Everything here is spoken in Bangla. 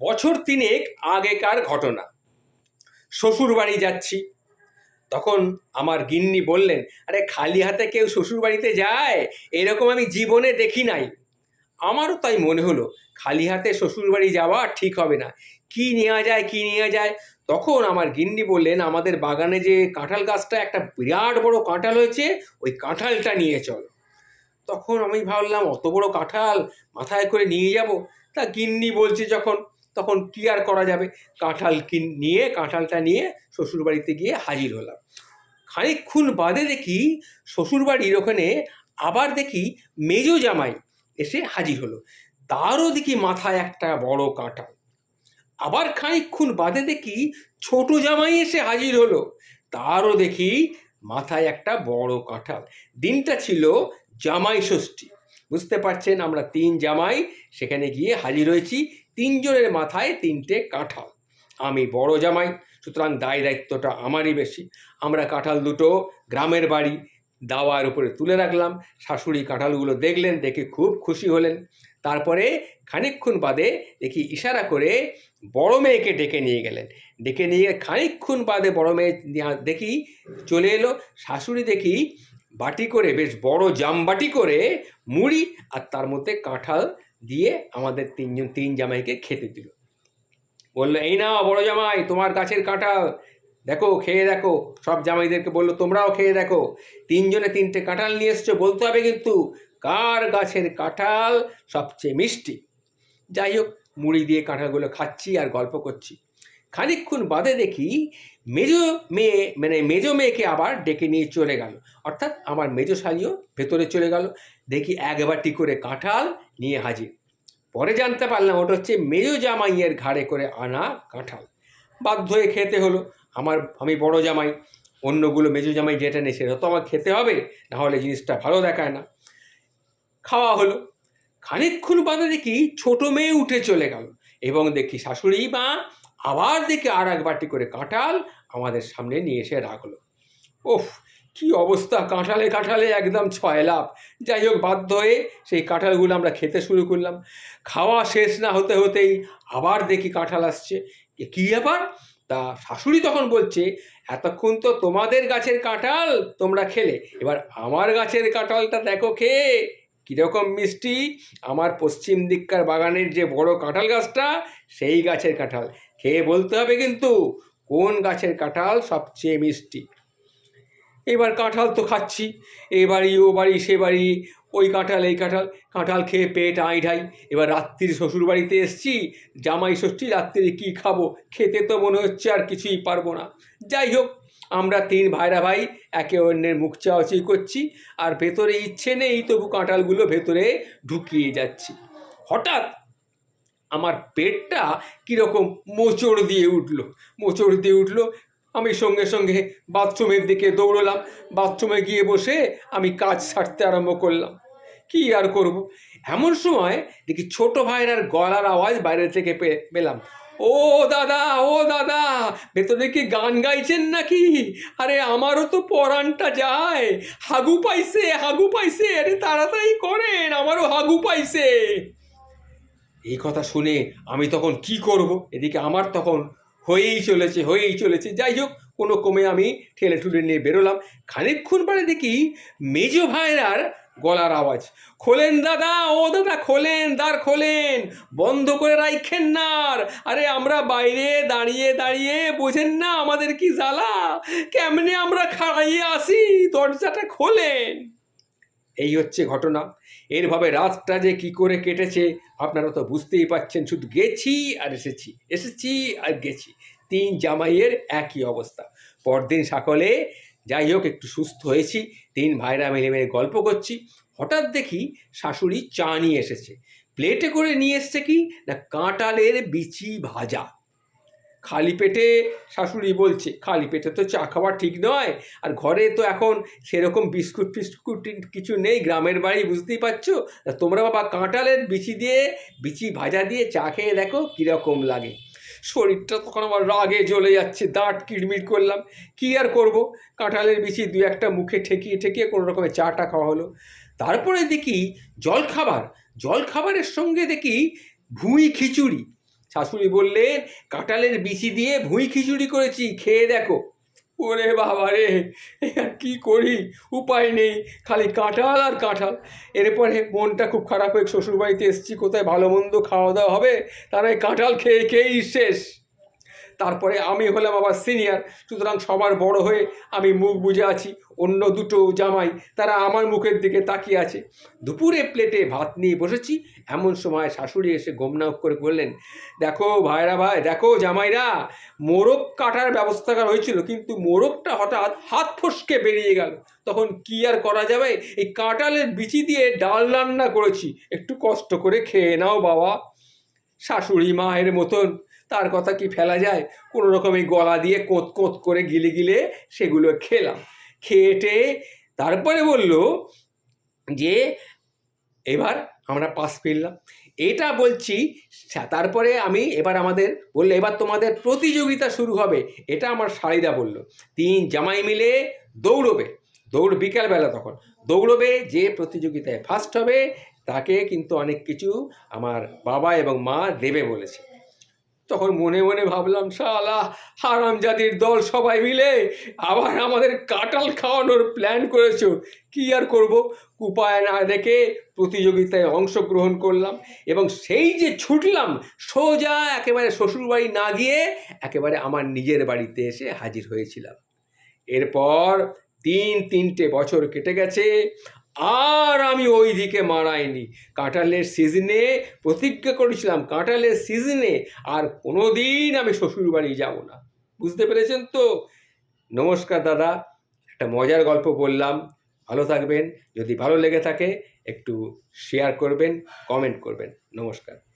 বছর তিনেক আগেকার ঘটনা। শ্বশুর বাড়ি যাচ্ছি। তখন আমার গিন্নি বললেন, আরে, খালি হাতে কেউ শ্বশুর বাড়িতে যায়? এরকম আমি জীবনে দেখি নাই। আমারও তাই মনে হলো, খালি হাতে শ্বশুর বাড়ি যাওয়া ঠিক হবে না। কি নেওয়া যায়, কি নেওয়া যায়? তখন আমার গিন্নি বললেন, আমাদের বাগানে যে কাঁঠাল গাছটা, একটা বিরাট বড় কাঁঠাল হয়েছে, ওই কাঁঠালটা নিয়ে চলো। তখন আমি ভাবলাম, অত বড় কাঁঠাল মাথায় করে নিয়ে যাব? তা গিন্নি বলছে যখন তখন কি আর করা যাবে? কাঁঠাল কিন, নিয়ে, কাঁঠালটা নিয়ে শ্বশুরবাড়িতে গিয়ে হাজির হলাম। খানিকক্ষণ বাদে দেখি শ্বশুরবাড়ির ওখানে আবার দেখি মেজো জামাই এসে হাজির হলো। তারও দেখি মাথায় একটা বড় কাঁঠাল। আবার খানিকক্ষণ বাদে দেখি ছোট জামাই এসে হাজির হলো। তারও দেখি মাথায় একটা বড় কাঁঠাল। দিনটা ছিল জামাই ষষ্ঠী। বুঝতে পারছেন আমরা তিন জামাই সেখানে গিয়ে হাজির হয়েছি। তিনজনের মাথায় তিনটে কাঁঠাল। আমি বড় জামাই, সুতরাং দায় দায়িত্বটা আমারই বেশি। আমরা কাঁঠাল দুটো গ্রামের বাড়ি, দাওয়ার উপরে তুলে রাখলাম। শাশুড়ি কাঁঠালগুলো দেখলেন, দেখে খুব খুশি হলেন। তারপরে খানিকক্ষণ বাদে দেখি ইশারা করে বড় মেয়েকে ডেকে নিয়ে গেলেন। ডেকে নিয়ে খানিকক্ষণ বাদে বড় মেয়ে দেখি চলে এলো। শাশুড়ি দেখি বাটি করে, বেশ বড় জাম বাটি করে, মুড়ি আর তার মধ্যে কাঁঠাল দিয়ে আমাদের তিনজন, তিন জামাইকে খেতে দিল। বলল, এই নাও বড় জামাই, তোমার গাছের কাঁঠাল। দেখো, খেয়ে দেখো। সব জামাইদেরকে বলল, তোমরাও খেয়ে দেখো। তিনজনে তিনটে কাঁঠাল নিয়ে এসছো, বলতে হবে কিন্তু কার গাছের কাঁঠাল সবচেয়ে মিষ্টি? যাই হোক, মুড়ি দিয়ে কাঁঠালগুলো খাচ্ছি আর গল্প করছি। খানিকক্ষণ বাদে দেখি মেজো মেয়ে মানে মেজো মেয়েকে আবার ডেকে নিয়ে চলে গেল। অর্থাৎ আমার মেজো শালিও ভেতরে চলে গেল। দেখি এক বাটি করে কাঁঠাল নিয়ে হাজির। পরে জানতে পারলাম ওটা হচ্ছে মেজো জামাইয়ের ঘাড়ে করে আনা কাঁঠাল। বাধ্য হয়ে খেতে হলো। আমার, আমি বড় জামাই, অন্যগুলো মেজো জামাই যেটা নেই সেটা তো আমার খেতে হবে না হলে জিনিসটা ভালো দেখায় না। খাওয়া হলো। খানিকক্ষণ বাদে দেখি ছোট মেয়ে উঠে চলে গেল এবং দেখি শাশুড়ি মা আবার দেখি আর এক বাটি করে কাঁঠাল আমাদের সামনে নিয়ে এসে রাখল। ওফ কি অবস্থা? কাঁঠালে কাঁঠালে একদম ছয় লাভ যাই হোক, বাধ্য হয়ে সেই কাঁঠালগুলো আমরা খেতে শুরু করলাম। খাওয়া শেষ না হতে হতেই আবার দেখি কাঁঠাল আসছে। এ কী ব্যাপার? তা শাশুড়ি তখন বলছে, এতক্ষণ তো তোমাদের গাছের কাঁঠাল তোমরা খেলে, এবার আমার গাছের কাঁঠালটা দেখো খেয়ে। কীরকম মিষ্টি। আমার পশ্চিম দিককার বাগানের যে বড় কাঁঠাল গাছটা, সেই গাছের কাঁঠাল। খেয়ে বলতে হবে কিন্তু, কোন গাছের কাঁঠাল সবচেয়ে মিষ্টি? এবার কাঁঠাল তো খাচ্ছি। এ বাড়ি, ও বাড়ি, সে বাড়ি, ওই কাঁঠাল, এই কাঁঠাল। কাঁঠাল খেয়ে পেট আই ঢাই। এবার রাত্রির শ্বশুর বাড়িতে এসছি, জামাই ষষ্ঠী, রাত্রিরে কী খাব? খেতে তো মনে হচ্ছে আর কিছুই পারব না। যাই হোক, আমরা তিন ভাইরা ভাই একে অন্যের মুখ চাওয়াচি করছি, আর ভেতরে ইচ্ছে নেই তবু কাঁঠালগুলো ভেতরে ঢুকিয়ে যাচ্ছি। হঠাৎ আমার পেটটা কীরকম মোচড় দিয়ে উঠল, মোচড় দিয়ে উঠল আমি সঙ্গে সঙ্গে বাথরুমের দিকে দৌড়লাম। বাথরুমে গিয়ে বসে আমি কাজ সারতে আরম্ভ করলাম। কি আর করব? এমন সময় দেখি ছোট ভাইয়ের গলার আওয়াজ বাইরে থেকে পেলাম। ও দাদা ও দাদা, ভেতরে কি গান গাইছেন নাকি? আরে আমারও তো পরাণটা যায়। হাগু পাইছে হাগু পাইছে, আরে তাড়াতাড়ি করেন, আমারও হাগু পাইছে। এই কথা শুনে আমি তখন কি করব? এদিকে আমার তখন হয়েই চলেছে হয়েই চলেছে। যাই হোক, কোনো কমে আমি ঠেলে ঠুলে নিয়ে বেরোলাম। খানিকক্ষণ পরে দেখি মেজো ভাইরার গলার আওয়াজ। খোলেন দাদা, ও দাদা খোলেন, দ্বার খোলেন, বন্ধ করে রাইখেন না আর। আরে আমরা বাইরে দাঁড়িয়ে দাঁড়িয়ে বোঝেন না আমাদের কি জ্বালা। কেমনে আমরা খাড়াইয়ে আসি, দরজাটা খোলেন। এই হচ্ছে ঘটনা। এরভাবে রাতটা যে কি করে কেটেছে, আপনারা তো বুঝতেই পাচ্ছেন, শুধু গেছি আর এসেছি এসেছি আর গেছি। তিন জামাইয়ের একই অবস্থা। পরদিন সকালে যাই হোক, একটু সুস্থ হয়েছি, তিন ভাইরা মিলে মিলে গল্প করছি। হঠাৎ দেখি শাশুড়ি চা নিয়ে এসেছে। প্লেটে করে নিয়ে এসছে কি? না, কাঁটালের বিচি ভাজা। খালি পেটে শাশুড়ি বলছে, খালি পেটে তো চা খাওয়া ঠিক নয়। আর ঘরে তো এখন সেরকম বিস্কুট ফিস্কুট কিছু নেই, গ্রামের বাড়ি, বুঝতেই পারছ? তোমরা বাবা কাঁঠালের বিচি দিয়ে, বিচি ভাজা দিয়ে চা খেয়ে দেখো কীরকম লাগে। শরীরটা তখন আমার রাগে জ্বলে যাচ্ছে, দাঁত কিড়মিড় করলাম। কী আর করব? কাঁঠালের বিচি দু একটা মুখে ঠেকিয়ে ঠেকিয়ে কোনো রকমের চাটা খাওয়া হলো। তারপরে দেখি জল খাবার জল খাবারের সঙ্গে দেখি ভুঁই খিচুড়ি। শাশুড়ি বললেন, কাঁঠালের বিচি দিয়ে ভুঁই খিচুড়ি করেছি, খেয়ে দেখো। ওরে বাবা রে আর কি করি? উপায় নেই, খালি কাঁঠাল আর কাঁঠাল। এরপরে মনটা খুব খারাপ হয়ে শ্বশুরবাড়িতে এসেছি, কোথায় ভালো মন্দ খাওয়া দাওয়া হবে? তারা কাঁঠাল খেয়ে খেয়েই শেষ। তারপরে আমি হলাম আবার সিনিয়র সুতরাং সবার বড় হয়ে আমি মুখ বুঝে আছি, অন্য দুটো জামাই তারা আমার মুখের দিকে তাকিয়ে আছে। দুপুরে প্লেটে ভাত নিয়ে বসেছি, এমন সময় শাশুড়ি এসে গোমনাক করে বললেন, দেখো ভাইরা ভাই, দেখো জামাইরা, মোরগ কাটার ব্যবস্থা করা হয়েছিল, কিন্তু মোরগটা হঠাৎ হাত ফসকে বেরিয়ে গেল। তখন কি আর করা যাবে? এই কাঁটালের বিচি দিয়ে ডাল রান্না করেছি, একটু কষ্ট করে খেয়ে নাও বাবা। শাশুড়ি মায়ের মতন তার কথা কি ফেলা যায়? কোনো রকম এই গলা দিয়ে কোঁত কোঁত করে গিলে গিলে সেগুলো খেলাম। খেয়ে টেয়ে তারপরে বলল যে, এবার আমরা পাস ফিরলাম। এটা বলছি তারপরে আমি এবার আমাদের বলল, এবার তোমাদের প্রতিযোগিতা শুরু হবে। এটা আমার শাড়িরা বলল। তিন জামাই মিলে দৌড়বে। দৌড় বিকালবেলা তখন। দৌড়বে যে প্রতিযোগিতায় ফার্স্ট হবে, তাকে কিন্তু অনেক কিছু আমার বাবা এবং মা দেবে বলেছে। তখন মনে মনে ভাবলাম, শালা হারাম জাতির দল সবাই মিলে আবার আমাদের কাটাল খাওয়ানোর প্ল্যান করেছ। কি আর করব? উপায় না দেখে প্রতিযোগিতায় অংশগ্রহণ করলাম এবং সেই যে ছুটলাম, সোজা একেবারে শ্বশুরবাড়ি না গিয়ে একেবারে আমার নিজের বাড়িতে এসে হাজির হয়েছিলাম। এরপর তিন তিনটে বছর কেটে গেছে আর আমি ওই দিকে মারাইনি কাঁঠালের সিজনে প্রতিজ্ঞা করেছিলাম, কাঁঠালের সিজনে আর কোনো দিন আমি শ্বশুর বাড়ি যাব না। বুঝতে পেরেছেন তো? নমস্কার দাদা, একটা মজার গল্প বললাম। ভালো থাকবেন, যদি ভালো লেগে থাকে, একটু শেয়ার করবেন কমেন্ট করবেন। নমস্কার।